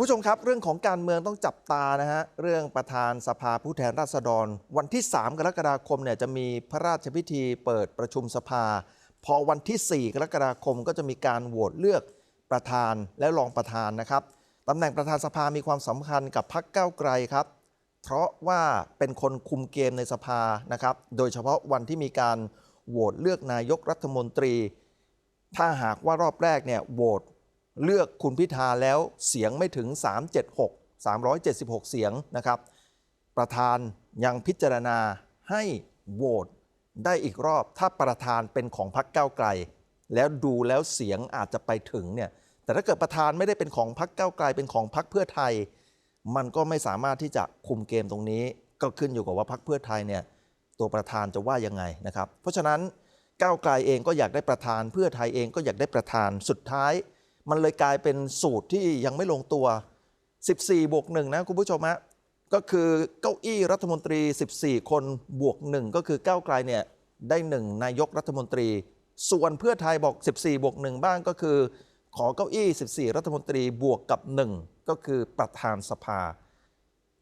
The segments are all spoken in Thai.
คุณผู้ชมครับ เรื่องของการเมืองต้องจับตานะฮะเรื่องประธานสภาผู้แทนราษฎร วันที่ 3 กรกฎาคมเนี่ยจะมีพระราชพิธีเปิดประชุมสภา พอวันที่ 4 กรกฎาคมก็จะมีการโหวตเลือกประธานและรองประธานนะครับตำแหน่งประธานสภามีความสำคัญกับพรรคก้าวไกลครับ เพราะว่าเป็นคนคุมเกมในสภานะครับ โดยเฉพาะวันที่มีการโหวตเลือกนายกรัฐมนตรี ถ้าหากว่ารอบแรกเนี่ยโหวต เลือกคุณพิธาแล้วเสียงไม่ถึง 376 376 เสียงนะครับ ประธานยังพิจารณาให้โหวตได้อีกรอบถ้าประธานเป็นของพรรคก้าวไกล แล้วดูแล้วเสียงอาจจะไปถึงเนี่ยแต่ถ้าเกิดประธานไม่ได้เป็นของพรรคก้าวไกลเป็นของพรรคเพื่อไทย มันก็ไม่สามารถที่จะคุมเกมตรงนี้ ก็ขึ้นอยู่กับว่าพรรคเพื่อไทยเนี่ยตัวประธานจะว่ายังไงนะครับ เพราะฉะนั้นก้าวไกลเองก็อยากได้ประธานเพื่อไทยเองก็อยากได้ประธานสุดท้าย มันเลยกลายเป็นสูตรที่ยังไม่ลงตัว 14 บวก 1 นะคุณผู้ชมฮะก็คือเก้าอี้รัฐมนตรี 14 คนบวก 1 ก็คือก้าวไกลเนี่ยได้ 1 นายกรัฐมนตรี ส่วนเพื่อไทยบอก 14 บวก 1 บ้างก็คือ ขอเก้าอี้ 14 รัฐมนตรีบวกกับ 1 ก็คือประธานสภา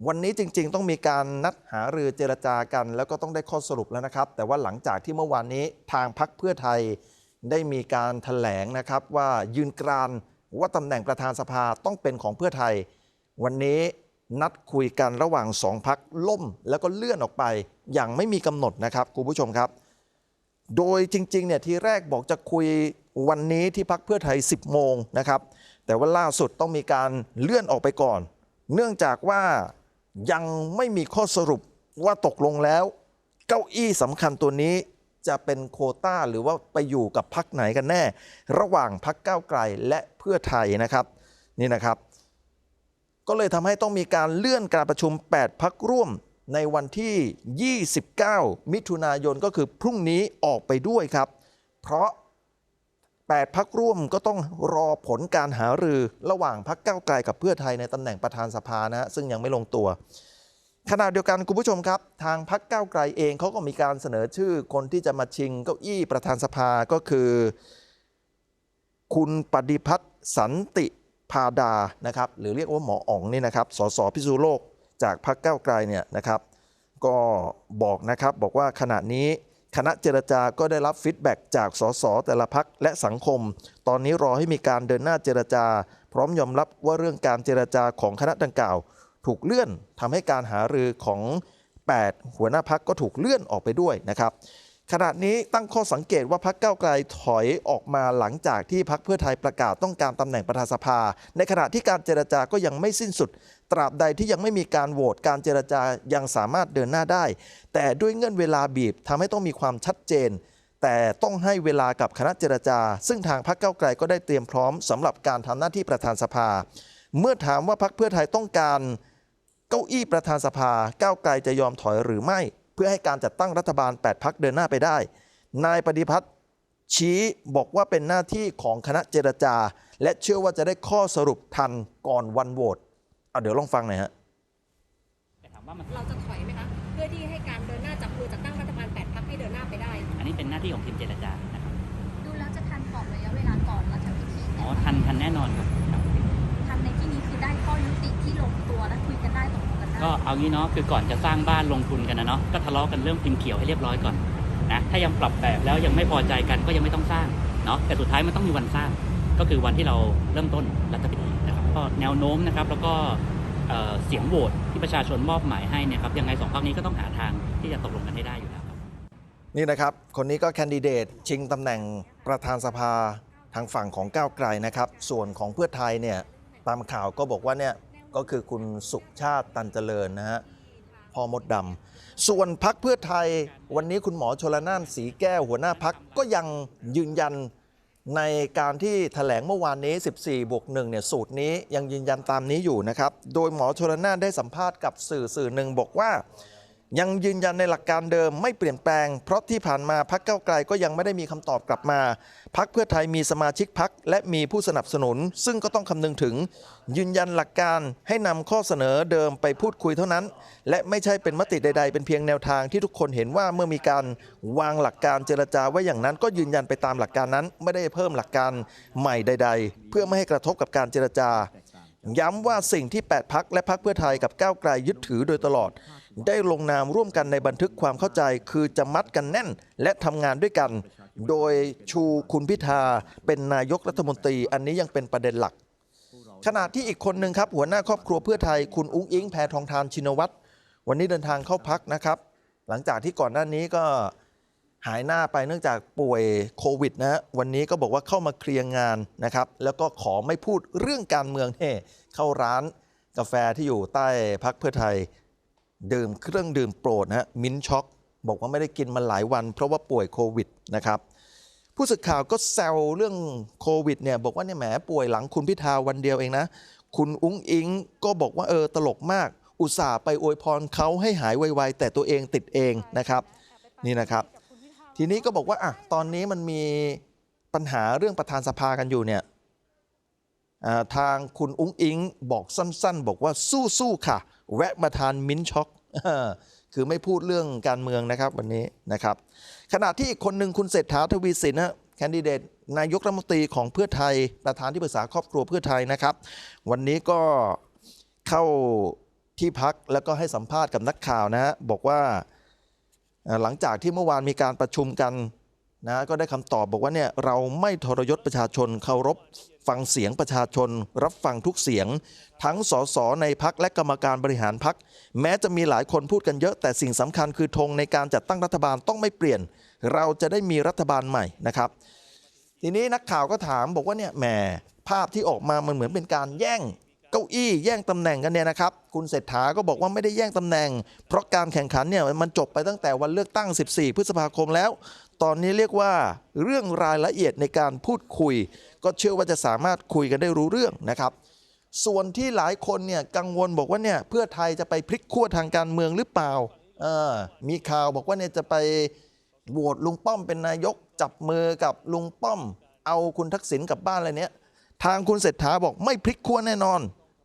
วันนี้จริง ๆ ต้องมีการนัดหารือเจรจากัน แล้วก็ต้องได้ข้อสรุปแล้วนะครับ แต่ว่าหลังจากที่เมื่อวานนี้ทางพักเพื่อไทย ได้มีการถแถลงนะครับว่ายืนกรานว่าตำแหน่งประธานสภาต้องเป็นของเพื่อไทย วันนี้นัดคุยกันระหว่างสองพักล่ม แล้วก็เลื่อนออกไป อย่างไม่มีกำหนดนะครับคุณผู้ชมครับ โดยจริงๆเนี่ยทีแรกบอกจะคุยวันนี้ที่พักเพื่อไทย 10 โมงนะครับแต่ว่าล่าสุดต้องมีการเลื่อนออกไปก่อน เนื่องจากว่ายังไม่มีข้อสรุปว่าตกลงแล้ว เก้าอี้สำคัญตัวนี้ จะเป็นโคต้าหรือว่าไปอยู่กับพักไหนกันแน่ ระหว่างพักก้าวไกลและเพื่อไทยนะครับนี่นะครับ ก็เลยทำให้ต้องมีการเลื่อนการประชุม 8 พักร่วมในวันที่ 29 มิถุนายนก็คือพรุ่งนี้ออกไปด้วยครับ เพราะ 8 พักร่วมก็ต้องรอผลการหารือระหว่างพักก้าวไกลกับเพื่อไทยในตำแหน่งประธานสภานะซึ่งยังไม่ลงตัว ขณะเดียวกันคุณผู้ชมครับ ทางพักก้าวไกลเองเขาก็มีการเสนอชื่อคนที่จะมาชิงเก้าอี้ประธานสภาก็คือ คุณปฏิพัฒน์สันติพาดานะครับหรือเรียกว่าหมออ๋องนี่นะครับสสพิษณุโลกจากพรรคก้าวไกลเนี่ยนะครับ ก็บอกนะครับบอกว่าขณะนี้คณะเจรจาก็ได้รับฟีดแบ็กจากสสแต่ละพักและสังคม ตอนนี้รอให้มีการเดินหน้าเจรจา พร้อมยอมรับว่าเรื่องการเจรจาของคณะดังกล่าว ถูกเลื่อนทำให้การหารือของ 8 หัวหน้าพักก็ถูกเลื่อนออกไปด้วยนะครับขณะนี้ตั้งข้อสังเกตว่าพักเก้าไกลถอยออกมาหลังจากที่พักเพื่อไทยประกาศต้องการตำแหน่งประธานสภา ในขณะที่การเจรจาก็ยังไม่สิ้นสุด ตราบใดที่ยังไม่มีการโหวตการเจรจายังสามารถเดินหน้าได้ แต่ด้วยเงื่อนเวลาบีบทำให้ต้องมีความชัดเจน แต่ต้องให้เวลากับคณะเจรจา ซึ่งทางพรรคเก้าไกลก็ได้เตรียมพร้อมสำหรับการทำหน้าที่ประธานสภา เมื่อถามว่าพรรคเพื่อไทยต้องการ เก้าอี้ประธานสภาก้าวไกลจะยอมถอยหรือไม่ เพื่อให้การจัดตั้งรัฐบาล 8 พักเดินหน้าไปได้ นายปฏิพัฒน์ชี้บอกว่าเป็นหน้าที่ของคณะเจรจา และเชื่อว่าจะได้ข้อสรุปทันก่อนวันโหวตเอาเดี๋ยวลองฟังหน่อยฮะแต่ถามว่ามันเราจะถอยไหมคะเพื่อที่ให้การเดินหน้าจับมือจัดตั้งรัฐบาล 8 พักให้เดินหน้าไปได้ อันนี้เป็นหน้าที่ของทีมเจรจานะครับดูแล้วจะทันกรอบระยะเวลาก่อนรัฐพิธีไหมอ๋อทันทันแน่นอนครับครับ ทันในที่นี้คือได้ ข้อยุติที่ลงตัวและคุยกันได้ตกลงกันได้ก็เอางี้เนาะคือก่อนจะสร้างบ้านลงทุนกันนะเนาะก็ทะเลาะกันเรื่องพิมพ์เขียวให้เรียบร้อยก่อนนะถ้ายังปรับแบบแล้วยังไม่พอใจกันก็ยังไม่ต้องสร้างเนาะแต่สุดท้ายมันต้องมีวันสร้าง ก็คือวันที่เราเริ่มต้นรัฐพิธีนะครับก็แนวโน้มนะครับแล้วก็เอ่อเสียงโหวตที่ประชาชนมอบหมายให้เนี่ยครับยังไงสองพรรคนี้ก็ต้องหาทางที่จะตกลงกันให้ได้อยู่แล้วครับนี่นะครับ คนนี้ก็แคนดิเดตชิงตำแหน่งประธานสภาทางฝั่งของก้าวไกลนะครับ ส่วนของเพื่อไทยเนี่ย ตามข่าวก็บอกว่าเนี่ยก็คือคุณสุชาติตันเจริญนะฮะพ่อมดดำส่วนพักเพื่อไทยวันนี้คุณหมอชลนานสีแก้วหัวหน้าพักก็ยังยืนยันในการที่แถลงเมื่อวานนี้ 14 บวก1เนี่ยสูตรนี้ยังยืนยันตามนี้อยู่นะครับ โดยหมอชลนานได้สัมภาษณ์กับสื่อสื่อหนึ่งบอกว่า ยังยืนยันในหลักการเดิมไม่เปลี่ยนแปลง เพราะที่ผ่านมาพักเก้าไกลก็ยังไม่ได้มีคำตอบกลับมา พักเพื่อไทยมีสมาชิกพักและมีผู้สนับสนุน ซึ่งก็ต้องคำนึงถึง ยืนยันหลักการให้นำข้อเสนอเดิมไปพูดคุยเท่านั้น และไม่ใช่เป็นมติใด ๆ เป็นเพียงแนวทางที่ทุกคนเห็นว่าเมื่อมีการวางหลักการเจรจาไว้อย่างนั้น ก็ยืนยันไปตามหลักการนั้น ไม่ได้เพิ่มหลักการใหม่ใด ๆ เพื่อไม่ให้กระทบกับการเจรจา ย้ำว่าสิ่งที่ 8 พักและพักเพื่อไทยกับก้าวไกลยึดถือโดยตลอด ได้ลงนามร่วมกันในบันทึกความเข้าใจ คือจะมัดกันแน่นและทำงานด้วยกัน โดยชูคุณพิธาเป็นนายกรัฐมนตรี อันนี้ยังเป็นประเด็นหลัก ขณะที่อีกคนหนึ่งครับ หัวหน้าครอบครัวเพื่อไทยคุณอุ้งอิงแพทองทานชินวัตรวันนี้เดินทางเข้าพักนะครับ หลังจากที่ก่อนหน้านี้ก็ หายหน้าไปเนื่องจากป่วยโควิดนะฮะวันนี้ก็บอกว่าเข้ามาเคลียร์งานนะครับ แล้วก็ขอไม่พูดเรื่องการเมืองเฮ้เข้าร้านกาแฟที่อยู่ใต้พักเพื่อไทย ดื่มเครื่องดื่มโปรดนะฮะมิ้นช็อกบอกว่าไม่ได้กินมาหลายวัน เพราะว่าป่วยโควิดนะครับผู้สื่อข่าวก็แซวเรื่องโควิดเนี่ยบอกว่าเนี่ยแหมป่วยหลังคุณพิธาวันเดียวเองนะ คุณอุ้งอิงก็บอกว่าเออตลกมาก อุตส่าห์ไปอวยพรเขาให้หายไวๆแต่ตัวเองติดเองนะครับ นี่นะครับ ทีนี้ก็บอกว่าอะตอนนี้มันมีปัญหาเรื่องประธานสภากันอยู่เนี่ยทางคุณอุ้งอิงบอกสั้นๆ บอกว่าสู้ๆค่ะ แวะมาทานมิ้นช็อกคือไม่พูดเรื่องการเมืองนะครับวันนี้นะครับ ขณะที่อีกคนหนึ่งคุณเศรษฐาทวีสินนะแคนดิเดตนายกรัฐมนตรีของเพื่อไทยประธานที่ปรึกษาครอบครัวเพื่อไทยนะครับ วันนี้ก็เข้าที่พักแล้วก็ให้สัมภาษณ์กับนักข่าวนะฮะบอกว่า หลังจากที่เมื่อวานมีการประชุมกันนะก็ได้คำตอบบอกว่าเนี่ยเราไม่ทรยศประชาชนเคารพฟังเสียงประชาชน รับฟังทุกเสียง ทั้งสสในพักและกรรมการบริหารพัก แม้จะมีหลายคนพูดกันเยอะ แต่สิ่งสำคัญคือธงในการจัดตั้งรัฐบาลต้องไม่เปลี่ยน เราจะได้มีรัฐบาลใหม่นะครับ ทีนี้นักข่าวก็ถามบอกว่าเนี่ยแหมภาพที่ออกมามันเหมือนเป็นการแย่ง เก้าอี้แย่งตำแหน่งกันเนี่ยนะครับ คุณเศรษฐาก็บอกว่าไม่ได้แย่งตำแหน่ง เพราะการแข่งขันเนี่ยมันจบไปตั้งแต่วันเลือกตั้ง 14 พฤษภาคมแล้ว ตอนนี้เรียกว่าเรื่องรายละเอียดในการพูดคุย ก็เชื่อว่าจะสามารถคุยกันได้รู้เรื่องนะครับ ส่วนที่หลายคนเนี่ยกังวลบอกว่าเนี่ยเพื่อไทยจะไปพลิกขั้วทางการเมืองหรือเปล่าเออมีข่าวบอกว่าเนี่ยจะไปโหวตลุงป้อมเป็นนายกจับมือกับลุงป้อม เอาคุณทักษิณกลับบ้านอะไรเนี้ยทางคุณเศรษฐาบอกไม่พลิกขั้วแน่นอน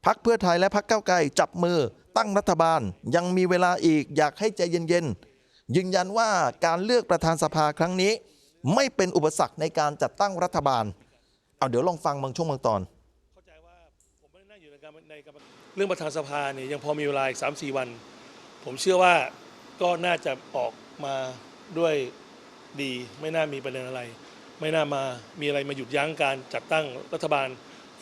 พักเพื่อไทยและพักเก้าไกลจับมือตั้งรัฐบาลยังมีเวลาอีกอยากให้ใจเย็นๆยืนยันว่าการเลือกประธานสภาครั้งนี้ ไม่เป็นอุปสรรคในการจัดตั้งรัฐบาล เอาเดี๋ยวลองฟังบางช่วงบางตอนเข้าใจว่าผมไม่ได้นั่งอยู่ในการในกรรเรื่องประธานสภาเนี่ยยังพอมีเวลาอีกสามสี่วัน ผมเชื่อว่าก็น่าจะออกมาด้วยดีไม่น่ามีประเด็นอะไร ไม่น่ามามีอะไรมาหยุดยั้งการจัดตั้งรัฐบาล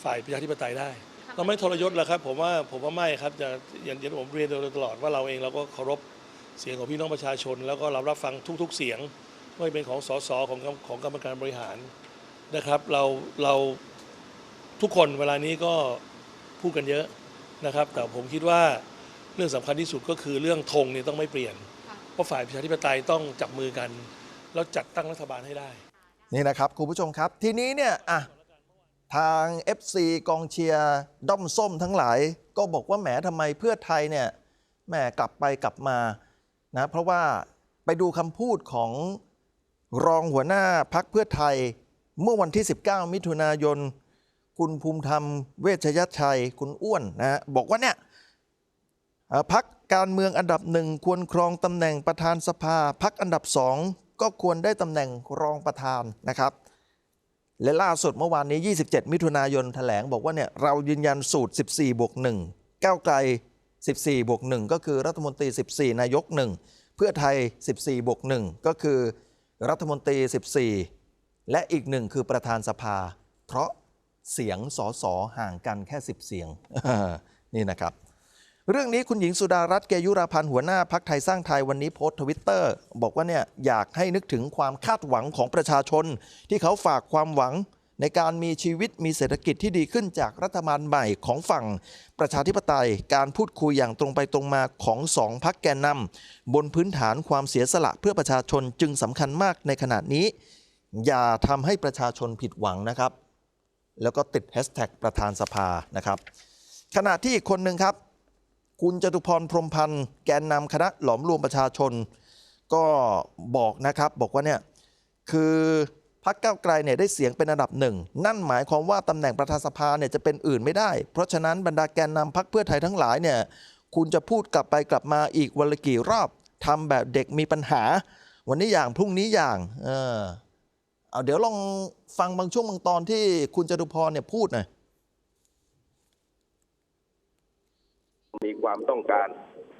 ฝ่ายประชาธิปไตยได้ เราไม่ทรยศหรอกครับผมว่าผมว่าไม่ครับจะอย่างที่ผมเรียนโดยตลอดว่าเราเองเราก็เคารพเสียงของพี่น้องประชาชน แล้วก็เรารับฟังทุก ๆ เสียงไม่ว่าเป็นของสสของกรรมของกรรมการบริหารนะครับ เราเราทุกคนเวลานี้ก็พูดกันเยอะนะครับ แต่ผมคิดว่าเรื่องสำคัญที่สุดก็คือเรื่องธงเนี่ยต้องไม่เปลี่ยน เพราะฝ่ายประชาธิปไตยต้องจับมือกัน แล้วจัดตั้งรัฐบาลให้ได้ นี่นะครับคุณผู้ชมครับ ทีนี้เนี่ยอะ ทาง FC กองเชียร์ด้อมส้มทั้งหลาย ก็บอกว่าแหมทำไมเพื่อไทยเนี่ยแหมกลับไปกลับมานะเพราะว่าไปดูคำพูดของรองหัวหน้าพักเพื่อไทย เมื่อวันที่ 19 มิถุนายน คุณภูมิธรรมเวชยชัย คุณอ้วนนะบอกว่าเนี่ยพักการเมืองอันดับหนึ่งควรครองตำแหน่งประธานสภาพักอันดับสองก็ควรได้ตำแหน่งรองประธานนะครับ และล่าสุดเมื่อวานนี้ 27 มิถุนายนแถลงบอกว่าเนี่ยเรายืนยันสูตร 14 บวก 1 ก้าวไกล 14 บวก 1 ก็คือรัฐมนตรี 14 นายก 1 เพื่อไทย 14 บวก 1 ก็คือรัฐมนตรี 14 และอีกหนึ่งคือประธานสภา เพราะเสียงสอสอห่างกันแค่ 10 เสียงนี่นะครับ เรื่องนี้คุณหญิงสุดารัตน์เกยุราพันธ์หัวหน้าพักไทยสร้างไทยวันนี้โพสต์ทวิตเตอร์บอกว่าเนี่ยอยากให้นึกถึงความคาดหวังของประชาชน ที่เขาฝากความหวังในการมีชีวิตมีเศรษฐกิจที่ดีขึ้นจากรัฐบาลใหม่ของฝั่งประชาธิปไตย การพูดคุยอย่างตรงไปตรงมาของสองพักแกนนำบนพื้นฐานความเสียสละเพื่อประชาชนจึงสำคัญมากในขณะนี้ อย่าทำให้ประชาชนผิดหวังนะครับ แล้วก็ติดแฮชแท็กประธานสภานะครับ ขณะที่อีกคนหนึ่งครับ คุณจตุพรพรมพันธ์แกนนำคณะหลอมรวมประชาชน ก็บอกนะครับบอกว่าเนี่ยคือพักเก้าไกลเนี่ยได้เสียงเป็นอันดับหนึ่ง นั่นหมายความว่าตำแหน่งประธานสภาเนี่ยจะเป็นอื่นไม่ได้ เพราะฉะนั้นบรรดาแกนนำพักเพื่อไทยทั้งหลายเนี่ยคุณจะพูดกลับไปกลับมาอีกวันละกี่รอบทำแบบเด็กมีปัญหา วันนี้อย่างพรุ่งนี้อย่างเออเอาเดี๋ยวลองฟังบางช่วงบางตอนที่คุณจตุพรเนี่ยพูดหน่อย ความต้องการ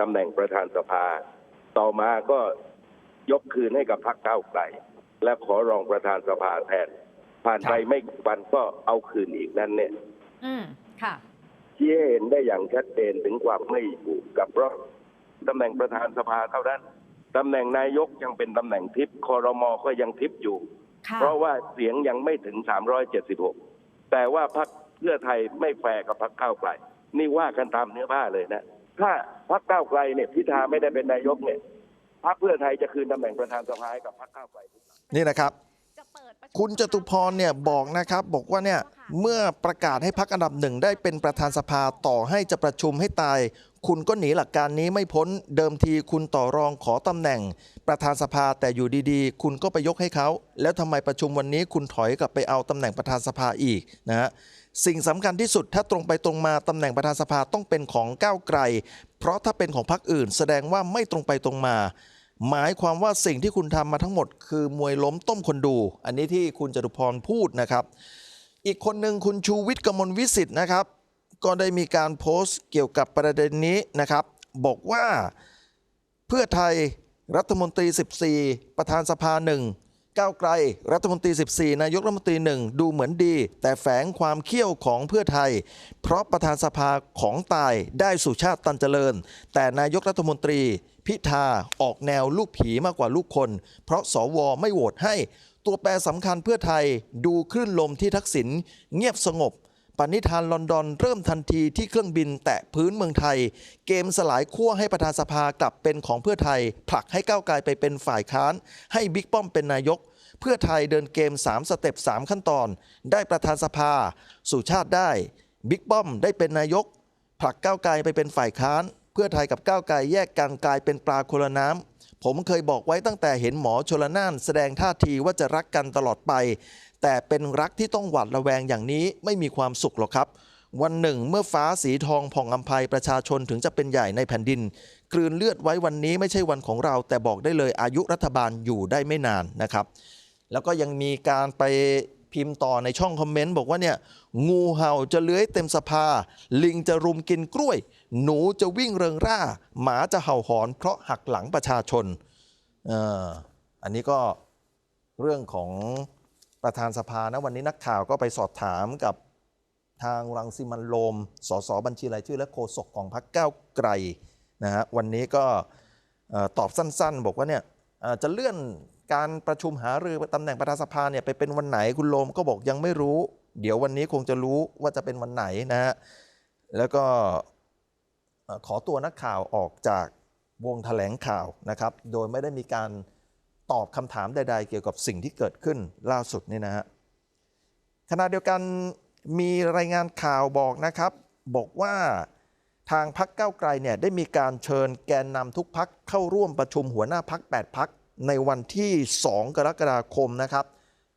ตำแหน่งประธานสภา ต่อมาก็ยกคืนให้กับพรรคก้าวไกลและขอรองประธานสภาแทน ผ่านไปไม่กี่วันก็เอาคืนอีกนั่นเนี่ย อืมค่ะชี้ให้เห็นได้อย่างชัดเจนถึงความไม่อยู่กับเพราะตำแหน่งประธานสภาเท่านั้นตำแหน่งนายกยังเป็นตำแหน่งทิพย์คอรมอก็ยังทิพย์อยู่ค่ะเพราะว่าเสียงยังไม่ถึง 376 แต่ว่าพรรคเพื่อไทยไม่แฟร์กับพรรคก้าวไกลนี่ว่ากันตามเนื้อผ้าเลยนะ ถ้าพรรคก้าวไกลเนี่ยพิธาไม่ได้เป็นนายกเนี่ยพรรคเพื่อไทยจะคืนตำแหน่งประธานสภาให้กับพรรคก้าวไกลนี่นะครับจะเปิดประชุมคุณจตุพรเนี่ยบอกนะครับบอกว่าเนี่ยเมื่อประกาศให้พักอันดับหนึ่งได้เป็นประธานสภาต่อให้จะประชุมให้ตาย คุณก็หนีหลักการนี้ไม่พ้นเดิมทีคุณต่อรองขอตำแหน่ง ประธานสภาแต่อยู่ดีๆ คุณก็ไปยกให้เขา แล้วทำไมประชุมวันนี้คุณถอยกลับไปเอาตำแหน่งประธานสภาอีกนะฮะ สิ่งสำคัญที่สุดถ้าตรงไปตรงมาตำแหน่งประธานสภาต้องเป็นของก้าวไกล เพราะถ้าเป็นของพรรคอื่น แสดงว่าไม่ตรงไปตรงมา หมายความว่าสิ่งที่คุณทำมาทั้งหมด คือมวยล้มต้มคนดู อันนี้ที่คุณจตุพรพูดนะครับ อีกคนหนึ่งคุณชูวิทย์กมลวิสิทธิ์นะครับ ก็ได้มีการโพสต์เกี่ยวกับประเด็นนี้นะครับ บอกว่าเพื่อไทยรัฐมนตรี 14 ประธานสภาหนึ่ง ก้าวไกล รัฐมนตรี 14 นายกรัฐมนตรีหนึ่งดูเหมือนดี แต่แฝงความเขี้ยวของเพื่อไทย เพราะประธานสภาของตายได้สุชาติตันเจริญ แต่นายกรัฐมนตรี พิธาออกแนวลูกผีมากกว่าลูกคน เพราะสวไม่โหวตให้ ตัวแปรสำคัญเพื่อไทยดูคลื่นลมที่ทักษิณเงียบสงบ ปณิธานลอนดอนเริ่มทันทีที่เครื่องบินแตะพื้นเมืองไทย เกมสลายขั้วให้ประธานสภากลับเป็นของเพื่อไทย ผลักให้ก้าวไกลไปเป็นฝ่ายค้าน ให้บิ๊กป้อมเป็นนายก เพื่อไทยเดินเกม 3 สเต็ป 3 ขั้นตอน ได้ประธานสภา สุชาติได้ บิ๊กป้อมได้เป็นนายก ผลักก้าวไกลไปเป็นฝ่ายค้าน เพื่อไทยกับก้าวไกลแยกกันกลายเป็นปลาคนละน้ำผมเคยบอกไว้ตั้งแต่เห็นหมอชลนานแสดงท่าทีว่าจะรักกันตลอดไป แต่เป็นรักที่ต้องหวาดระแวงอย่างนี้ไม่มีความสุขหรอกครับ วันหนึ่งเมื่อฟ้าสีทองผ่องอำไพประชาชนถึงจะเป็นใหญ่ในแผ่นดิน กลืนเลือดไว้วันนี้ไม่ใช่วันของเรา แต่บอกได้เลยอายุรัฐบาลอยู่ได้ไม่นานนะครับ แล้วก็ยังมีการไปพิมพ์ต่อในช่องคอมเมนต์บอกว่าเนี่ยงูเห่าจะเลื้อยเต็มสภา ลิงจะรุมกินกล้วย หนูจะวิ่งเริงร่า หมาจะเห่าหอน เพราะหักหลังประชาชนอออันนี้ก็เรื่องของ ประธานสภานะวันนี้นักข่าวก็ไปสอบถามกับทางรังสิมันโรมสสบัญชีรายชื่อและโฆษกของพรรคก้าวไกลนะฮะวันนี้ก็ตอบสั้นๆ บอกว่าเนี่ยจะเลื่อนการประชุมหารือตำแหน่งประธานสภาเนี่ยไปเป็นวันไหนคุณโลมก็บอกยังไม่รู้ เดี๋ยววันนี้คงจะรู้ว่าจะเป็นวันไหนนะฮะแล้วก็ขอตัวนักข่าวออกจากวงแถลงข่าวนะครับ โดยไม่ได้มีการ ตอบคำถามใด ๆ เกี่ยวกับสิ่งที่เกิดขึ้นล่าสุดนี่นะฮะขณะเดียวกันมีรายงานข่าวบอกนะครับ บอกว่าทางพักเก้าไกลเนี่ยได้มีการเชิญแกนนำทุกพักเข้าร่วมประชุมหัวหน้าพัก8พักในวันที่ 2 กรกฎาคมนะครับ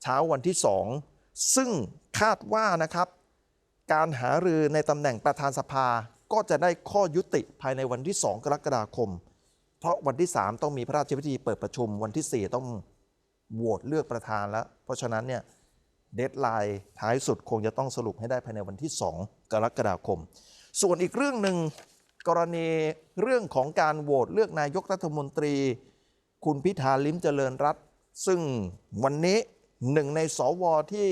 เช้าวันที่ 2 ซึ่งคาดว่านะครับ การหารือในตำแหน่งประธานสภาก็จะได้ข้อยุติภายในวันที่ 2 กรกฎาคม ราะวันที่ 3 ต้องมีพระราชพิธีเปิดประชุมวันที่ 4 ต้องโหวตเลือกประธานแล้ว เพราะฉะนั้นเนี่ยเดทไลน์ท้ายสุดคงจะต้องสรุปให้ได้ภายในวันที่ 2 กรกฎาคม ส่วนอีกเรื่องหนึ่งกรณีเรื่องของการโหวตเลือกนายกรัฐมนตรี คุณพิธาลิ้มเจริญรัตซึ่งวันนี้หนึ่งในสวที่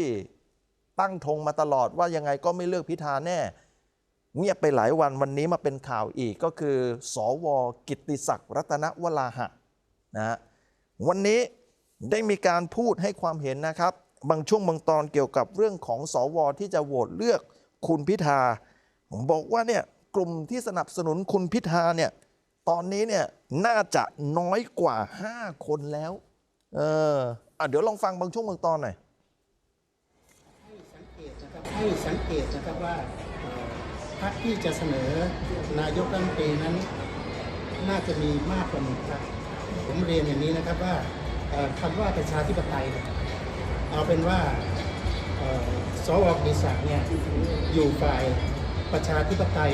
ตั้งธงมาตลอดว่ายังไงก็ไม่เลือกพิธาแน่ เงียบไปหลายวันวันนี้มาเป็นข่าวอีกก็คือ สวกิติศักดิ์รัตนวราหะนะฮะวันนี้ได้มีการพูดให้ความเห็นนะครับ บางช่วงบางตอนเกี่ยวกับเรื่องของสวที่จะโหวตเลือกคุณพิธาผมบอกว่าเนี่ยกลุ่มที่สนับสนุนคุณพิธาเนี่ยตอนนี้เนี่ยน่าจะน้อยกว่า 5 คนแล้ว เอออะเดี๋ยวลองฟังบางช่วงบางตอนหน่อยให้สังเกตนะครับว่าเอ่อพร รคที่จะเสนอนายกรัฐมนตรีนั้น น่าจะมีมากกว่าหนึ่งพรรคผมเรียนอย่างนี้นะครับว่าเอ่อคำว่าประชาธิปไตย เอาเป็นว่าเอ่อสวกิติศักดิ์เนี่ยอยู่ฝ่ายประชาธิปไตย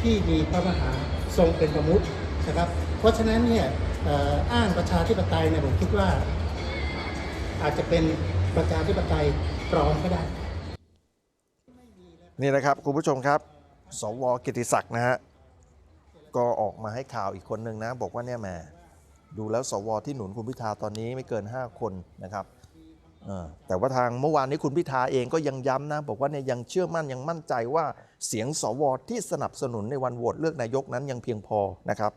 ที่มีพระมหาทรงเป็นประมุขนะครับ เพราะฉะนั้นเนี่ยออ้างประชาธิปไตยเนี่ยผมคิดว่า อาจจะเป็นประชาธิปไตยปลอมก็ได้ นี่นะครับคุณผู้ชมครับ สวกิติศักดิ์นะฮะก็ออกมาให้ข่าวอีกคนหนึ่งนะ บอกว่าเนี่ยแหมดูแล้วสวที่หนุนคุณพิธาตอนนี้ไม่เกิน 5 คนนะครับแต่ว่าทางเมื่อวานนี้คุณพิธาเองก็ยังย้ำนะ บอกว่าเนี่ยยังเชื่อมั่นยังมั่นใจว่าเสียงสวที่สนับสนุนในวันโหวตเลือกนายกนั้นยังเพียงพอนะครับ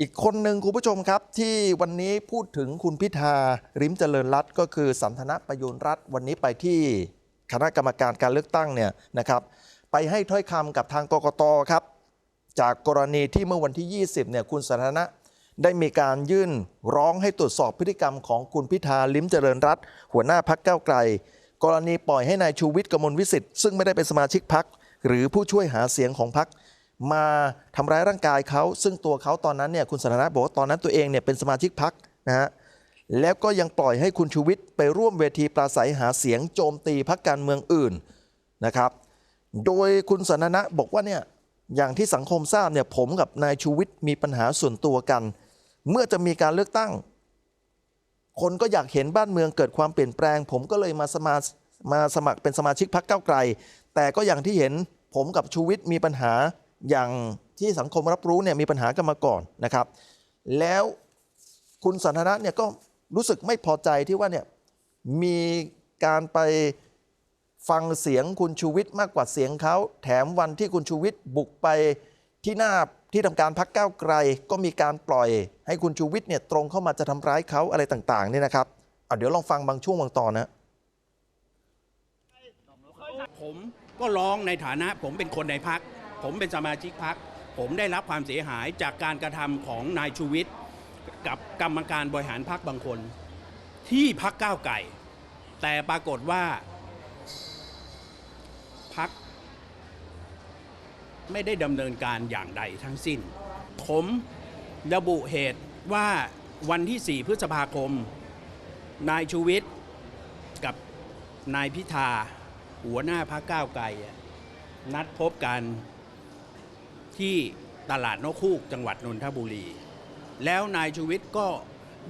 อีกคนหนึ่งคุณผู้ชมครับ ที่วันนี้พูดถึงคุณพิธาริมเจริญรัตก็คือสันทนประยุนรัฐวันนี้ไปที่คณะกรรมการการเลือกตั้งเนี่ยนะครับ ไปให้ถ้อยคำกับทางกกตครับ จากกรณีที่เมื่อวันที่ 20เนี่ยคุณสันทนะได้มีการยื่นร้องให้ตรวจสอบพฤติกรรมของคุณพิธาลิ้มเจริญรัตน์หัวหน้าพักเก้าไกล กรณีปล่อยให้นายชูวิทย์กมลวิสิทธิ์ซึ่งไม่ได้เป็นสมาชิกพักหรือผู้ช่วยหาเสียงของพักมาทำร้ายร่างกายเขา ซึ่งตัวเขาตอนนั้นเนี่ยคุณสันทนะบอกว่าตอนนั้นตัวเองเนี่ยเป็นสมาชิกพักนะฮะแล้วก็ยังปล่อยให้คุณชูวิทย์ไปร่วมเวทีปราศัยหาเสียงโจมตีพักการเมืองอื่นนะครับ โดยคุณสันนะบอกว่าเนี่ยอย่างที่สังคมทราบเนี่ยผมกับนายชูวิทย์มีปัญหาส่วนตัวกัน เมื่อจะมีการเลือกตั้ง คนก็อยากเห็นบ้านเมืองเกิดความเปลี่ยนแปลง ผมก็เลยมาสมามาสมัครเป็นสมาชิกพรรคก้าวไกล แต่ก็อย่างที่เห็นผมกับชูวิทย์มีปัญหาอย่างที่สังคมรับรู้เนี่ยมีปัญหากันมาก่อนนะครับ แล้วคุณสันทนะเนี่ยก็รู้สึกไม่พอใจที่ว่าเนี่ยมีการไป ฟังเสียงคุณชูวิทย์มากกว่าเสียงเขา แถมวันที่คุณชูวิทย์บุกไปที่หน้าที่ทำการพักก้าวไกลก็มีการปล่อย ให้คุณชูวิทย์เนี่ยตรงเข้ามาจะทำร้ายเขาอะไรต่าง ๆ นี่นะครับเอาเดี๋ยวลองฟังบางช่วงบางตอนนะผมก็ร้องในฐานะ ผมเป็นคนในพัก ผมเป็นสมาชิกพัก ผมได้รับความเสียหายจากการกระทำของนายชูวิทย์กับกรรมการบริหารพักบางคน ที่พักก้าวไก่ แต่ปรากฏว่า ไม่ได้ดำเนินการอย่างใดทั้งสิ้น ผมระบุเหตุว่าวันที่ 4 พฤษภาคม นายชูวิทย์กับนายพิธา หัวหน้าพักก้าวไกล นัดพบกันที่ตลาดนกคูกจังหวัดนนทบุรี แล้วนายชูวิทย์ก็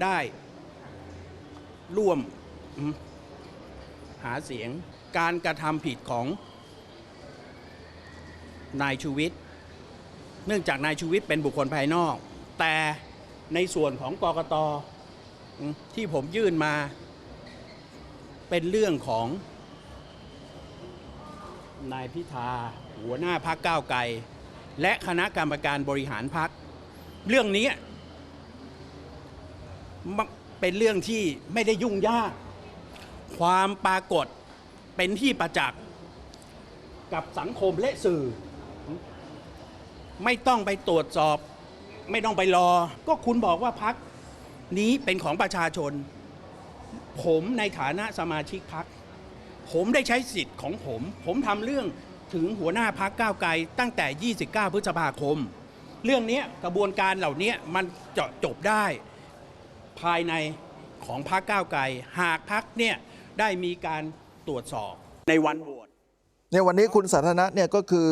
ได้ร่วมหาเสียงการกระทำผิดของ นายชูวิทย์เนื่องจากนายชูวิทย์เป็นบุคคลภายนอก แต่ในส่วนของกกตที่ผมยื่นมาเป็นเรื่องของนายพิธาหัวหน้าพักก้าวไกล และคณะกรรมการบริหารพัก เรื่องนี้เป็นเรื่องที่ไม่ได้ยุ่งยาก ความปรากฏเป็นที่ประจักษ์กับสังคมและสื่อ ไม่ต้องไปตรวจสอบ ไม่ต้องไปรอ ก็คุณบอกว่าพักนี้เป็นของประชาชน ผมในฐานะสมาชิกพัก ผมได้ใช้สิทธิ์ของผม ผมทำเรื่องถึงหัวหน้าพักก้าวไกล ตั้งแต่ 29 พฤษภาคม เรื่องนี้กระบวนการเหล่านี้มันจะจบได้ ภายในของพักก้าวไกล หากพักเนี่ยได้มีการตรวจสอบในวันโหวตในวันนี้คุณสันทนะเนี่ยก็คือ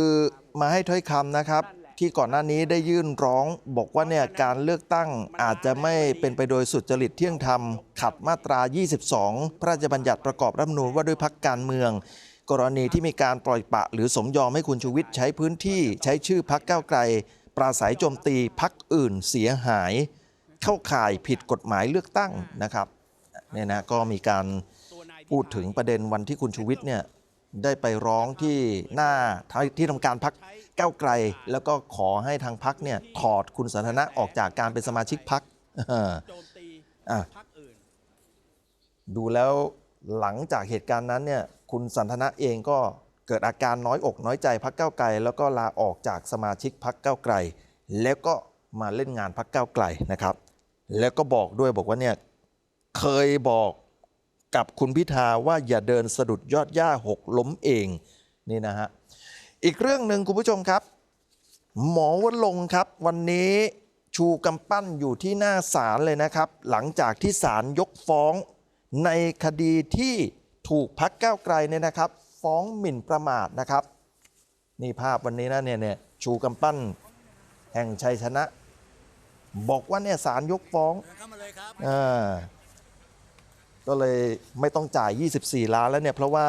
มาให้ถ้อยคำนะครับ ที่ก่อนหน้านี้ได้ยื่นร้องบอกว่าเนี่ยการเลือกตั้งอาจจะไม่เป็นไปโดยสุจริตเที่ยงธรรม ขัดมาตรา 22 พระราชบัญญัติประกอบรัฐมนูญว่าด้วยพักการเมือง กรณีที่มีการปล่อยปะ หรือสมยอมให้คุณชูวิทย์ใช้พื้นที่ใช้ชื่อพักก้าวไกล ปราศัยโจมตีพักอื่นเสียหาย เข้าข่ายผิดกฎหมายเลือกตั้งนะครับเนี่ยนะก็มีการพูดถึงประเด็นวันที่คุณชูวิทย์เนี่ย ได้ไปร้องที่หน้าที่ทำการพักก้าวไกล แล้วก็ขอให้ทางพักเนี่ยถอดคุณสันทนะออกจากการเป็นสมาชิกพักโจมตีพักอื่นดูแล้วหลังจากเหตุการณ์นั้นเนี่ยคุณสันทนะเองก็เกิดอาการน้อยอกน้อยใจพักเก้าวไกล แล้วก็ลาออกจากสมาชิกพักเก้าวไกล แล้วก็มาเล่นงานพักเก้าวไกลนะครับ แล้วก็บอกด้วยบอกว่าเนี่ยเคยบอก กับคุณพิธาว่าอย่าเดินสะดุดยอดหญ้าหกล้มเองนี่นะฮะอีกเรื่องหนึ่งคุณผู้ชมครับ หมอวลงค์ครับวันนี้ชูกำปั้นอยู่ที่หน้าศาลเลยนะครับ หลังจากที่ศาลยกฟ้องในคดีที่ถูกพักก้าวไกลเนี่ยนะครับ ฟ้องหมิ่นประมาทนะครับ นี่ภาพวันนี้นะเนี่ยเนี่ยชูกำปั้นแห่งชัยชนะ บอกว่าเนี่ยศาลยกฟ้องอ่า ก็เลยไม่ต้องจ่าย 24 ล้านแล้วเนี่ยเพราะว่า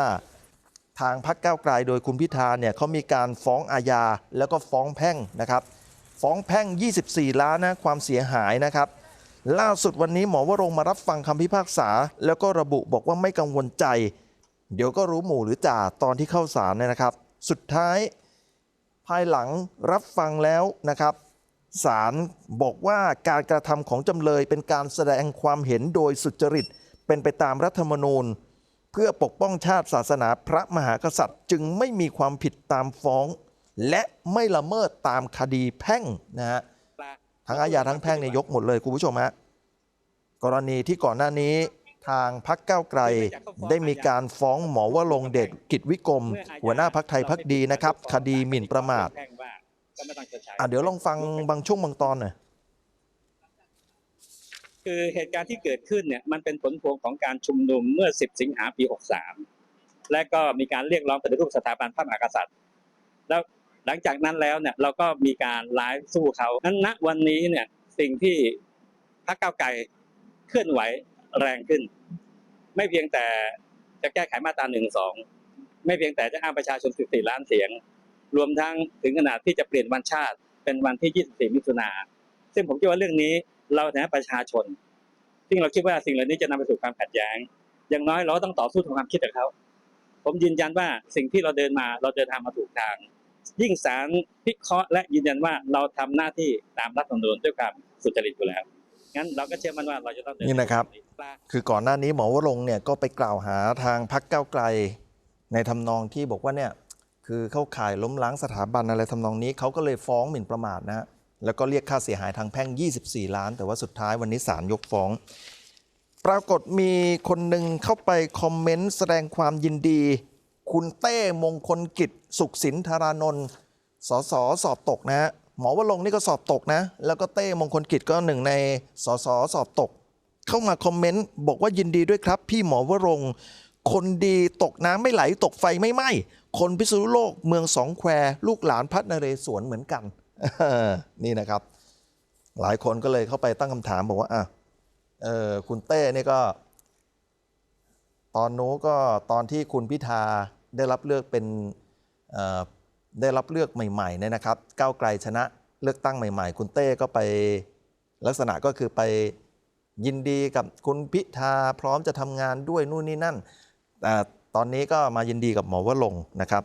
ทางพักก้าวไกลโดยคุณพิธาเนี่ยเขามีการฟ้องอาญาแล้วก็ฟ้องแพ่งนะครับ ฟ้องแพ่ง 24 ล้านนะความเสียหายนะครับ ล่าสุดวันนี้หมอวรงมารับฟังคำพิพากษา แล้วก็ระบุบอกว่าไม่กังวลใจ เดี๋ยวก็รู้หมู่หรือจ่าตอนที่เข้าศาลเนี่ยนะครับ สุดท้ายภายหลังรับฟังแล้วนะครับศาลบอกว่าการกระทำของจำเลยเป็นการแสดงความเห็นโดยสุจริต เป็นไปตามรัฐธรรมนูญ เพื่อปกป้องชาติศาสนาพระมหากษัตริย์ จึงไม่มีความผิดตามฟ้อง และไม่ละเมิดตามคดีแพ่งนะฮะทั้งอาญาทั้งแพ่งเนี่ยยกหมดเลยคุณผู้ชมฮะกรณีที่ก่อนหน้านี้ทางพักเก้าไกลได้มีการฟ้องหมอวรงเดชกิจวิกรม หัวหน้าพักไทยพักดีนะครับ คดีหมิ่นประมาทอะเดี๋ยวลองฟังบางช่วงบางตอนหน่อย คือเหตุการณ์ที่เกิดขึ้นเนี่ยมันเป็นผลพวงของการชุมนุมเมื่อ 10 สิงหาปี 63 และก็มีการเรียกร้องปฏิรูปสถาบันพระมหากษัตริย์ แล้วหลังจากนั้นแล้วเนี่ยเราก็มีการไลฟ์สู้เขานั้นณวันนี้เนี่ยสิ่งที่พรรคก้าวไกลเคลื่อนไหวแรงขึ้น ไม่เพียงแต่จะแก้ไขมาตรา1นึไม่เพียงแต่จะอ้างประชาชน 14 ล้านเสียง รวมทั้งถึงขนาดที่จะเปลี่ยนวันชาติเป็นวันที่ 24 มิถุนาซึ่งผมคิดว่าเรื่องนี้ เราในฐานะประชาชน ซึ่งเราคิดว่าสิ่งเหล่านี้จะนำไปสู่ความขัดแย้ง อย่างน้อยเราต้องต่อสู้ทางความคิดกับเขาผมยืนยันว่าสิ่งที่เราเดินมาเราเดินทางมาถูกทาง ยิ่งศาลพิเคราะห์และยืนยันว่าเราทำหน้าที่ตามรัฐธรรมนูญด้วยความสุจริตอยู่แล้วงั้นเราก็เชื่อมั่นว่าเราจะต้องเดินนี่นะครับ คือก่อนหน้านี้หมอวรงค์เนี่ยก็ไปกล่าวหาทางพักเก้าวไกล ในทำนองที่บอกว่าเนี่ยคือเข้าข่ายล้มล้างสถาบันอะไรทำนองนี้เขาก็เลยฟ้องหมิ่นประมาทนะฮะ แล้วก็เรียกค่าเสียหายทางแพ่ง 24 ล้าน แต่ว่าสุดท้ายวันนี้ศาลยกฟ้อง ปรากฏมีคนหนึ่งเข้าไปคอมเมนต์แสดงความยินดี คุณเต้มงคลกิจ สุขสินธารานนท์สสสอบตกนะฮะหมอวรงนี่ก็สอบตกนะ แล้วก็เต้มงคลกิจก็หนึ่งในสสสอบตก เข้ามาคอมเมนต์บอกว่ายินดีด้วยครับ พี่หมอวรงค์คนดีตกน้ำไม่ไหลตกไฟไม่ไหม้คนพิษณุโลกเมืองสองแคว ลูกหลานพัฒนเรศวรเหมือนกัน นี่นะครับ หลายคนก็เลยเข้าไปตั้งคำถามบอกว่าอะเออคุณเต้นี่ก็ ตอนนู้ก็ตอนที่คุณพิธาได้รับเลือกเป็นได้รับเลือกใหม่ๆเนี่ยนะครับ ก้าวไกลชนะเลือกตั้งใหม่ ๆ คุณเต้ก็ไปลักษณะก็คือไปยินดีกับคุณพิธาพร้อมจะทำงานด้วยนู่นนี่นั่นแต่ตอนนี้ก็มายินดีกับหมอวรงนะครับ